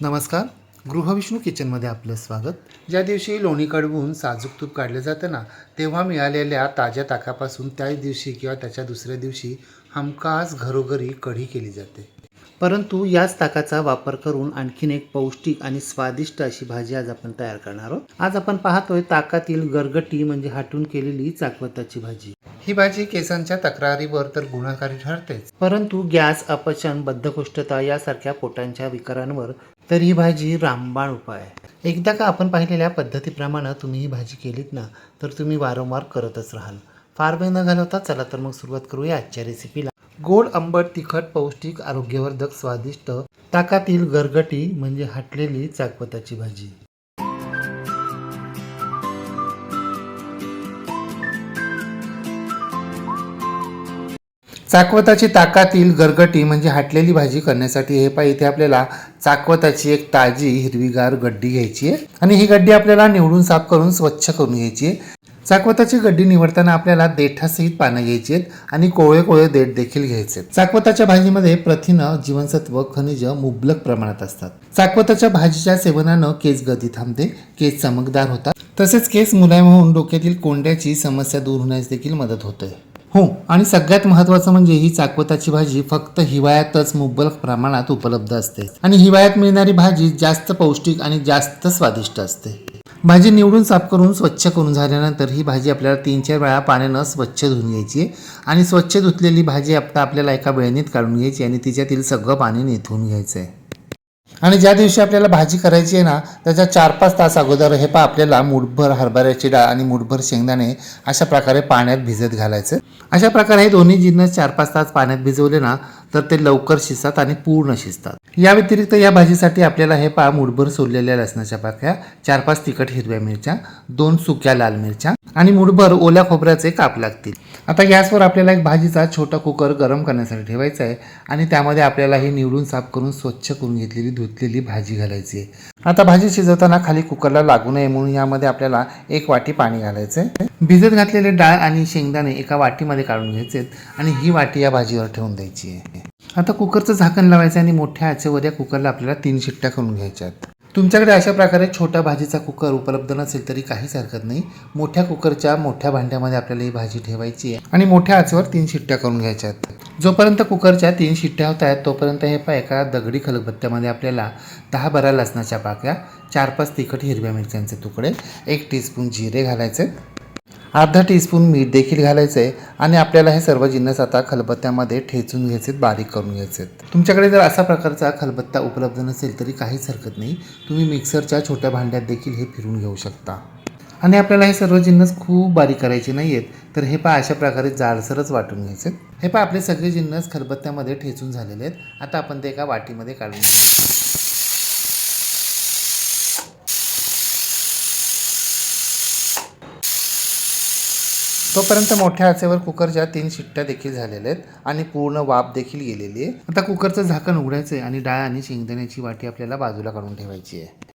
नमस्कार. गृहविष्णू किचनमध्ये आपलं स्वागत. ज्या दिवशी लोणी कडवून साजूक तूप काढलं जातं ना तेव्हा मिळालेल्या ताज्या ताकापासून त्याच दिवशी किंवा त्याच्या दुसऱ्या दिवशी हमखास घरोघरी कढी केली जाते. परंतु याच ताकाचा वापर करून आणखीन एक पौष्टिक आणि स्वादिष्ट अशी भाजी आज आपण तयार करणार आहोत. आज आपण पाहतोय ताकातील गरगटी म्हणजे हाटून केलेली चाकवताची भाजी. ही भाजी केसांच्या तक्रारीवर तर गुन्हाकारी ठरतेच. परंतु गॅस अपचन बद्धकोष्ठता यासारख्या पोटांच्या विकारांवर तर ही भाजी रामबाण उपाय आहे. एकदा का आपण पाहिलेल्या पद्धतीप्रमाणे तुम्ही ही भाजी केलीत ना तर तुम्ही वारंवार करतच राहाल. फार वेळ न घालवता चला तर मग सुरुवात करूया आजच्या रेसिपीला गोड आंबट तिखट पौष्टिक आरोग्यवर्धक स्वादिष्ट ताकातील गरगटी म्हणजे हटलेली चाकपताची भाजी. चाकवताची ताकातील गरगटी म्हणजे हाटलेली भाजी करण्यासाठी हे पाय इथे आपल्याला चाकवताची एक ताजी हिरवीगार गड्डी घ्यायची आहे. आणि ही गड्डी आपल्याला निवडून साफ करून स्वच्छ करून घ्यायची आहे. चाकवताची गड्डी निवडताना आपल्याला देठासहित पानं घ्यायची आहेत आणि कोवळे कोवळे देठ देखील घ्यायचे चाकवताच्या भाजीमध्ये प्रथिन जीवनसत्व खनिज मुबलक प्रमाणात असतात. चाकवताच्या भाजीच्या सेवनानं केस गती थांबते केस चमकदार होतात. तसेच केस मुलायम होऊन डोक्यातील कोंड्याची समस्या दूर होण्यास देखील मदत होते. हो आणि सगळ्यात महत्त्वाचं म्हणजे ही चाकवताची भाजी फक्त हिवाळ्यातच मुबलक प्रमाणात उपलब्ध असते. आणि हिवाळ्यात मिळणारी भाजी जास्त पौष्टिक आणि जास्त स्वादिष्ट असते. भाजी निवडून साफ करून स्वच्छ करून झाल्यानंतर ही भाजी आपल्याला तीन चार वेळा पाण्यानं स्वच्छ धुवून घ्यायची आहे आणि स्वच्छ धुतलेली भाजी आता आपल्याला एका वेळणीत काढून घ्यायची आणि तिच्यातील सगळं पाणी निथून घ्यायचं आहे आणि ज्या दिवशी आपल्याला भाजी करायची आहे ना त्याच्या चार पाच तास अगोदर हे पा आपल्याला मुठभर हरभऱ्याची डाळ आणि मुठभर शेंगदाणे अशा प्रकारे पाण्यात भिजत घालायचं. अशा प्रकारे हे दोन्ही जिन्नस चार पाच तास पाण्यात भिजवले ना तर ते लवकर शिजतात आणि पूर्ण शिजतात. या व्यतिरिक्त या भाजीसाठी आपल्याला हे पा मुठभर सोललेल्या लसणाच्या पाकळ्या चार पाच तिखट हिरव्या मिरच्या दोन सुक्या लाल मिरच्या आणि मुठभर ओल्या खोबऱ्याचे काप लागतील. आता गॅसवर आपल्याला एक भाजीचा छोटा कुकर गरम करण्यासाठी ठेवायचा आहे आणि त्यामध्ये आपल्याला ही निवडून साफ करून स्वच्छ करून घेतलेली धुतलेली भाजी घालायची आहे. आता भाजी शिजवताना खाली कुकरला लागू नये म्हणून यामध्ये आपल्याला एक वाटी पाणी घालायचं आहे. भिजत घातलेले डाळ आणि शेंगदाणे एका वाटीमध्ये काढून घ्यायचे आणि ही वाटी या भाजीवर ठेवून द्यायची आहे. आता कुकरचं झाकण लावायचं आणि मोठ्या आचेवर या कुकरला आपल्याला तीन शिट्ट्या करून घ्यायच्या आहेत. तुमच्याकडे अशा प्रकारे छोटा भाजीचा कुकर उपलब्ध नसेल तरी काहीच हरकत नाही. मोठ्या कुकरच्या मोठ्या भांड्यामध्ये आपल्याला ही भाजी ठेवायची आहे. आणि मोठ्या आचेवर तीन शिट्ट्या करून घ्यायच्या आहेत. जोपर्यंत कुकरच्या तीन शिट्ट्या होत आहेत तोपर्यंत हे पा एका दगडी खलबत्त्यामध्ये आपल्याला दहा बारा लसणाच्या पाकळ्या चार पाच तिखट हिरव्या मिरच्यांचे तुकडे एक टीस्पून जिरे घालायचे अर्धा टीस्पून मीठ देखील घालायचं आहे आणि आपल्याला हे सर्व जिन्नस आता खलबत्त्यामध्ये ठेचून घ्यायचे बारीक करून घ्यायचे तुमच्याकडे जर असा प्रकारचा खलबत्ता उपलब्ध नसेल तरी काहीच हरकत नाही. तुम्ही मिक्सरच्या छोट्या भांड्यात देखील हे फिरून घेऊ शकता. आणि आपल्याला हे सर्व जिन्नस खूप बारीक करायचे नाही आहेत तर हे पा अशा प्रकारे जाडसरच वाटून घ्यायचे. हे पा आपले सगळे जिन्नस खलबत्त्यामध्ये ठेचून झालेले आहेत. आता आपण ते एका वाटीमध्ये काढून तोपर्यंत मोठ्या आचेवर कुकरच्या तीन शिट्ट्या देखील झालेल्या आहेत आणि पूर्ण वाफ देखील गेलेली आहे. आता कुकरचं झाकण उघडायचं आहे आणि डाळ आणि शेंगदाण्याची वाटी आपल्याला बाजूला काढून ठेवायची आहे.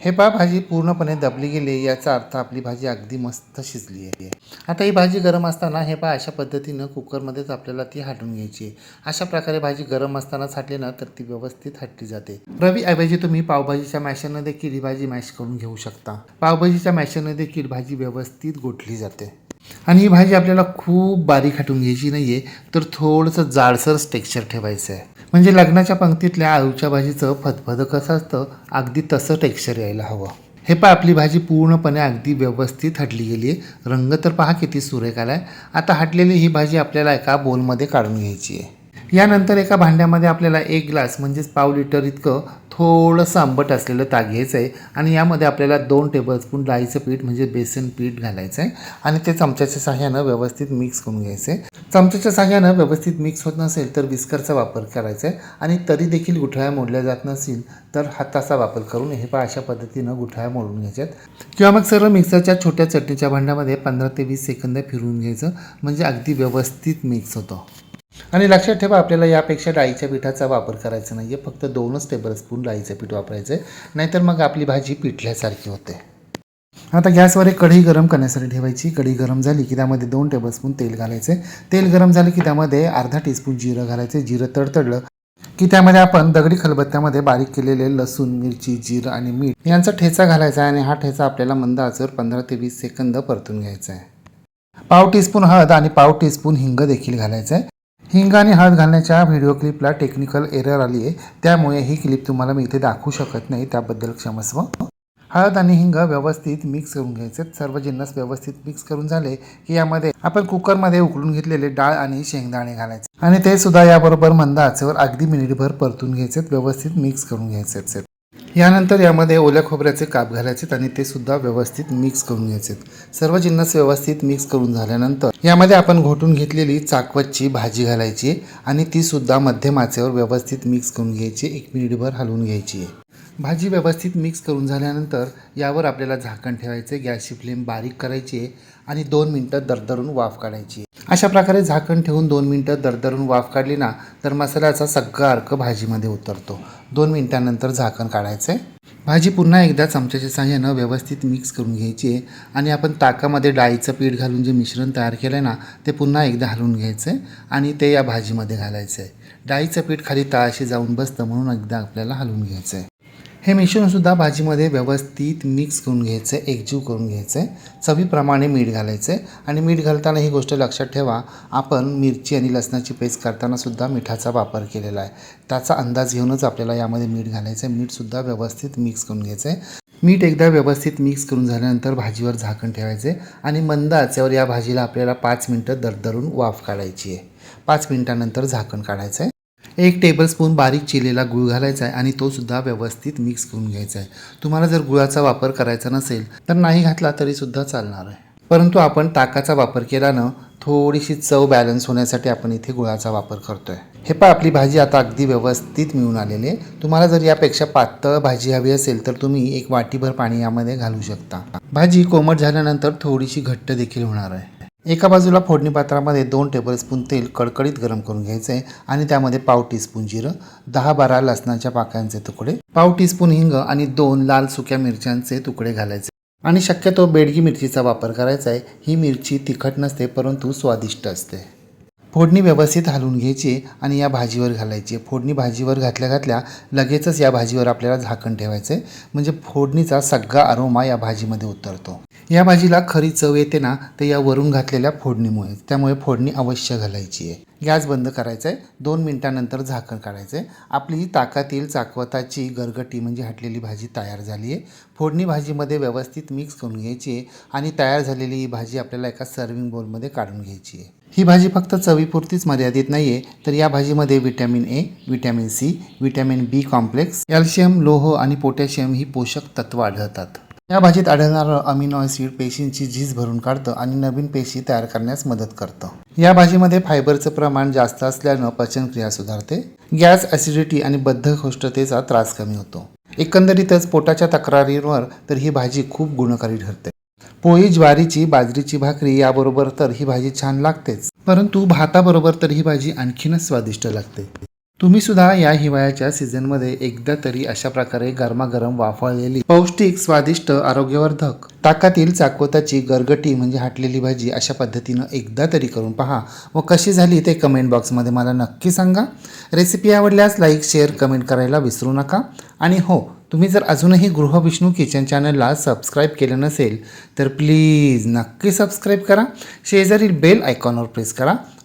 हे पा भाजी पूर्णपणे दबली गेली याचा अर्थ आपली भाजी अगदी मस्त शिजली आहे. आता ही भाजी गरम असताना हे पा अशा पद्धतीनं कुकरमध्येच आपल्याला ती हाटून घ्यायची आहे. अशा प्रकारे भाजी गरम असतानाच हाटली ना तर ती व्यवस्थित हाटली जाते. रवी ऐवजी तुम्ही पावभाजीच्या मॅशरनं देखील ही भाजी मॅश करून घेऊ शकता. पावभाजीच्या मॅशरनं देखील भाजी व्यवस्थित गोठली जाते. आणि ही भाजी आपल्याला खूप बारीक हाटून घ्यायची नाही आहे तर थोडंसं जाडसरच टेक्स्चर ठेवायचं आहे. म्हणजे लग्नाच्या पंक्तीतल्या आळूच्या भाजीचं फदफद कसं असतं अगदी तसं टेक्स्चर यायला हवं. हे पहा आपली भाजी पूर्णपणे अगदी व्यवस्थित हटली गेली आहे रंग तर पहा किती सुरेख आला आहे आता हटलेली ही भाजी आपल्याला एका बोलमध्ये काढून घ्यायची आहे यानंतर एका भांड्यामध्ये आपल्याला एक ग्लास म्हणजेच पाव लिटर इतकं थोडंसं आंबट असलेलं ताक घ्यायचं आहे आणि यामध्ये आपल्याला दोन टेबलस्पून डाळीचं पीठ म्हणजे बेसन पीठ घालायचं आहे आणि ते चमच्याच्या साह्यानं व्यवस्थित मिक्स करून घ्यायचं आहे चमच्याच्या साह्यानं व्यवस्थित मिक्स होत नसेल तर विस्करचा वापर करायचा आहे आणि तरी देखील गुठळ्या मोडल्या जात नसेल तर हाताचा वापर करून हे पण अशा पद्धतीनं गुठळ्या मोडून घ्यायच्यात. किंवा मग सर्व मिक्सरच्या छोट्या चटणीच्या भांड्यामध्ये पंधरा ते वीस सेकंद फिरवून घ्यायचं म्हणजे अगदी व्यवस्थित मिक्स होतं. आणि लक्षात ठेवा आपल्याला यापेक्षा डाळीच्या पिठाचा वापर करायचा नाही आहे फक्त दोनच टेबलस्पून डाळीचं पीठ वापरायचं आहे. नाहीतर मग आपली भाजी पिठल्यासारखी होते. आता गॅसवर एक कढई गरम करण्यासाठी ठेवायची. कढई गरम झाली की त्यामध्ये दोन टेबलस्पून तेल घालायचे. तेल गरम झालं की त्यामध्ये अर्धा टीस्पून जिरं घालायचे. जिरं तडतडलं की त्यामध्ये आपण दगडी खलबत्त्यामध्ये बारीक केलेले लसूण मिरची जिरं आणि मीठ यांचा ठेचा घालायचा आहे आणि हा ठेचा आपल्याला मंद आचेवर पंधरा ते वीस सेकंद परतून घ्यायचा आहे. पाव टीस्पून हळद आणि पाव टीस्पून हिंग देखील घालायचं आहे. हिंग आणि हळद घालण्याच्या व्हिडिओ क्लिपला टेक्निकल एरर आली आहे. त्यामुळे ही क्लिप तुम्हाला मी इथे दाखवू शकत नाही. त्याबद्दल क्षमस्व. हळद आणि हिंग व्यवस्थित मिक्स करून घ्यायचे. सर्व जिन्नस व्यवस्थित मिक्स करून झाले की यामध्ये आपण कुकरमध्ये उकळून घेतलेले डाळ आणि शेंगदाणे घालायचे. आणि ते सुद्धा याबरोबर मंद आचेवर अगदी मिनिटभर परतून घ्यायचे. व्यवस्थित मिक्स करून घ्यायचे. यानंतर यामध्ये ओल्या खोबऱ्याचे काप घालायचे आणि ते सुद्धा व्यवस्थित मिक्स करून घ्यायचे सर्व जिन्नस व्यवस्थित मिक्स करून झाल्यानंतर यामध्ये आपण घोटून घेतलेली चाकवतची भाजी घालायची आणि ती सुद्धा मध्यम आचेवर व्यवस्थित मिक्स करून घ्यायची. एक मिनिटभर हलवून घ्यायची. आहे भाजी व्यवस्थित मिक्स करून झाल्यानंतर यावर आपल्याला झाकण ठेवायचे गॅसची फ्लेम बारीक करायची आहे आणि दोन मिनटं दरदरून वाफ काढायची. अशा प्रकारे झाकण ठेवून दोन मिनटं दरदरून वाफ काढली ना तर मसाल्याचा सगळा अर्क भाजीमध्ये उतरतो. दोन मिनटानंतर झाकण काढायचं आहे भाजी पुन्हा एकदा चमच्याच्या साहाय्यानं व्यवस्थित मिक्स करून घ्यायची आहे आणि आपण ताकामध्ये डाळीचं पीठ घालून जे मिश्रण तयार केलं आहे ना ते पुन्हा एकदा हलवून घ्यायचं आहे आणि ते या भाजीमध्ये घालायचं आहे डाळीचं पीठ खाली तळाशी जाऊन बसतं म्हणून एकदा आपल्याला हलवून घ्यायचं आहे हे मिश्रणसुद्धा भाजीमध्ये व्यवस्थित मिक्स करून घ्यायचं आहे एकजीव करून घ्यायचं. आहे चवीप्रमाणे मीठ घालायचं आहे आणि मीठ घालताना ही गोष्ट लक्षात ठेवा आपण मिरची आणि लसणाची पेस्ट करतानासुद्धा मिठाचा वापर केलेला आहे. त्याचा अंदाज घेऊनच आपल्याला यामध्ये मीठ घालायचं आहे मीठसुद्धा व्यवस्थित मिक्स करून घ्यायचं आहे मीठ एकदा व्यवस्थित मिक्स करून झाल्यानंतर भाजीवर झाकण ठेवायचे आणि मंद आचेवर या भाजीला आपल्याला पाच मिनटं दरदरून वाफ काढायची आहे. पाच मिनटानंतर झाकण काढायचं आहे एक टेबलस्पून बारीक चिलेला गुळ घालायचा आहे आणि तो सुद्धा व्यवस्थित मिक्स करून घ्यायचा आहे. तुम्हाला जर गुळाचा वापर करायचा नसेल तर नाही घातला तरी सुद्धा चालणार आहे. परंतु आपण ताकाचा वापर केल्यानं थोडीशी चव बॅलन्स होण्यासाठी आपण इथे गुळाचा वापर करतोय. हे पा आपली भाजी आता अगदी व्यवस्थित मिळून आलेली आहे. तुम्हाला जर यापेक्षा पातळ भाजी हवी असेल तर तुम्ही एक वाटीभर पाणी यामध्ये घालू शकता. भाजी कोमट झाल्यानंतर थोडीशी घट्ट देखील होणार आहे. एका बाजूला फोडणी पात्रामध्ये दोन टेबलस्पून तेल कडकडीत गरम करून घ्यायचे आहे आणि त्यामध्ये पाव टीस्पून जिरं दहा बारा लसणाच्या पाकांचे तुकडे पाव टीस्पून हिंग आणि दोन लाल सुक्या मिरच्यांचे तुकडे घालायचे. आणि शक्यतो बेडगी मिरचीचा वापर करायचा आहे. ही मिरची तिखट नसते परंतु स्वादिष्ट असते. फोडणी व्यवस्थित हलवून घ्यायची आणि या भाजीवर घालायची. फोडणी भाजीवर घातल्या घातल्या लगेचच या भाजीवर आपल्याला झाकण ठेवायचं आहे. म्हणजे फोडणीचा सगळा अरोमा या भाजीमध्ये उतरतो. या भाजीला खरी चव येते ना तर या वरून घातलेल्या फोडणीमुळे. त्यामुळे फोडणी अवश्य घालायची आहे. गॅस बंद करायचा आहे दोन मिनटानंतर झाकण काढायचं आहे आपली ही ताकातील चाकवताची गरगटी म्हणजे हटलेली भाजी तयार झाली आहे. फोडणी भाजीमध्ये व्यवस्थित मिक्स करून घ्यायची आहे आणि तयार झालेली ही भाजी आपल्याला एका सर्विंग बोलमध्ये काढून घ्यायची आहे. ही भाजी फक्त चवीपुरतीच मर्यादित नाही आहे तर या भाजीमध्ये vitamin A vitamin C vitamin B complex calcium लोह आणि पोटॅशियम ही पोषक तत्व आढळतात. या भाजीत आढळणारं अमिनो ॲसिड पेशींची झीज भरून काढतं आणि नवीन पेशी तयार करण्यास मदत करतं. या भाजीमध्ये फायबरचं प्रमाण जास्त असल्यानं पचनक्रिया सुधारते गॅस ॲसिडिटी आणि बद्धकोष्ठतेचा त्रास कमी होतो. एकंदरीतच पोटाच्या तक्रारींवर तर ही भाजी खूप गुणकारी ठरते. पोळी ज्वारीची बाजरीची भाकरी याबरोबर तर ही भाजी छान लागतेच. परंतु भाताबरोबर तर ही भाजी आणखीनच स्वादिष्ट लागते. तुम्ही सुद्धा या हिवाळ्याच्या सीझनमध्ये एकदा तरी अशा प्रकारे गरमागरम वाफळलेली पौष्टिक स्वादिष्ट आरोग्यवर्धक ताकातील चाकोताची गरगटी म्हणजे हाटलेली भाजी अशा पद्धतीनं एकदा तरी करून पहा. व कशी झाली ते कमेंट बॉक्समध्ये मला नक्की सांगा. रेसिपी आवडल्यास लाईक शेअर कमेंट करायला विसरू नका. आणि हो तुम्ही जर अजूनही गृहविष्णू किचन चॅनलला सबस्क्राईब केलं नसेल तर प्लीज नक्की सबस्क्राईब करा. शेजारील बेल आयकॉनवर प्रेस करा.